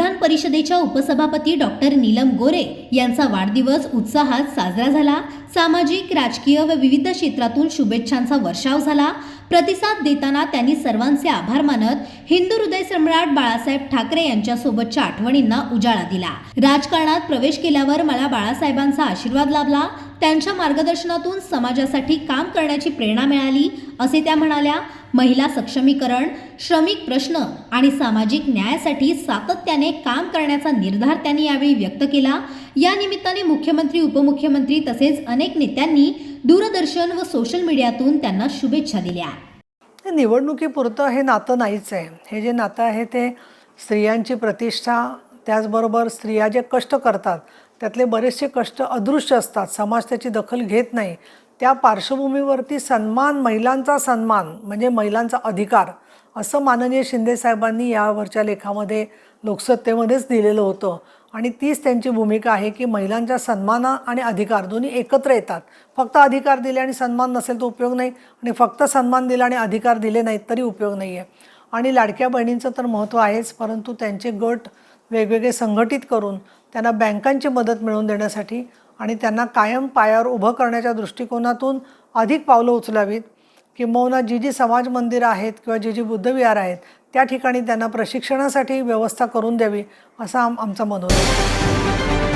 परिषदेच्या उपसभापती डॉक्टर नीलम गोरे यांचा वाढदिवस उत्साहात साजरा झाला. सामाजिक राजकीय व विविध क्षेत्रातून शुभेच्छांचा वर्षाव झाला. प्रतिसाद देताना त्यांनी सर्वांचे आभार मानत हिंदू हृदय सम्राट बाळासाहेब ठाकरे यांच्यासोबतच्या आठवणींना उजाळा दिला. राजकारणात प्रवेश केल्यावर मला बाळासाहेबांचा आशीर्वाद लाभला. त्यांच्या मार्गदर्शनातून समाजासाठी काम करण्याची प्रेरणा मिळाली असे त्या म्हणाल्या. महिला सक्षमीकरण श्रमिक प्रश्न आणि सामाजिक न्यायासाठी सातत्याने काम करण्याचा निर्धार त्यांनी यावेळी व्यक्त केला. या निमित्ताने मुख्यमंत्री उपमुख्यमंत्री तसेच अनेक नेत्यांनी दूरदर्शन व सोशल मीडियातून त्यांना शुभेच्छा दिल्या. निवडणुकीपुरतं हे नातं नाहीच आहे. हे जे नातं आहे ते स्त्रियांची प्रतिष्ठा त्याचबरोबर स्त्रिया जे कष्ट करतात त्यातले बरेचसे कष्ट अदृश्य असतात. समाज त्याची दखल घेत नाही. त्या पार्श्वभूमीवरती सन्मान महिलांचा सन्मान म्हणजे महिलांचा अधिकार असं माननीय शिंदेसाहेबांनी यावरच्या लेखामध्ये लोकसत्तेमध्येच दिलेलं होतं. आणि तीच त्यांची भूमिका आहे की महिलांच्या सन्मान आणि अधिकार दोन्ही एकत्र येतात. फक्त अधिकार दिले आणि सन्मान नसेल तर उपयोग नाही. आणि फक्त सन्मान दिला आणि अधिकार दिले नाहीत तरी उपयोग नाही आहे आणि लाडक्या बहिणींचं तर महत्त्व आहेच परंतु त्यांचे गट वेगवेगळे संघटित करून त्यांना बँकांची मदत मिळवून देण्यासाठी आणि त्यांना कायम पायावर उभं करण्याच्या दृष्टिकोनातून अधिक पावलं उचलावीत. किंबहुना जी जी समाज मंदिरं आहेत किंवा जी जी बुद्धविहार आहेत त्या ठिकाणी त्यांना प्रशिक्षणासाठी व्यवस्था करून द्यावी असा आम आमचा मनोरथ आहे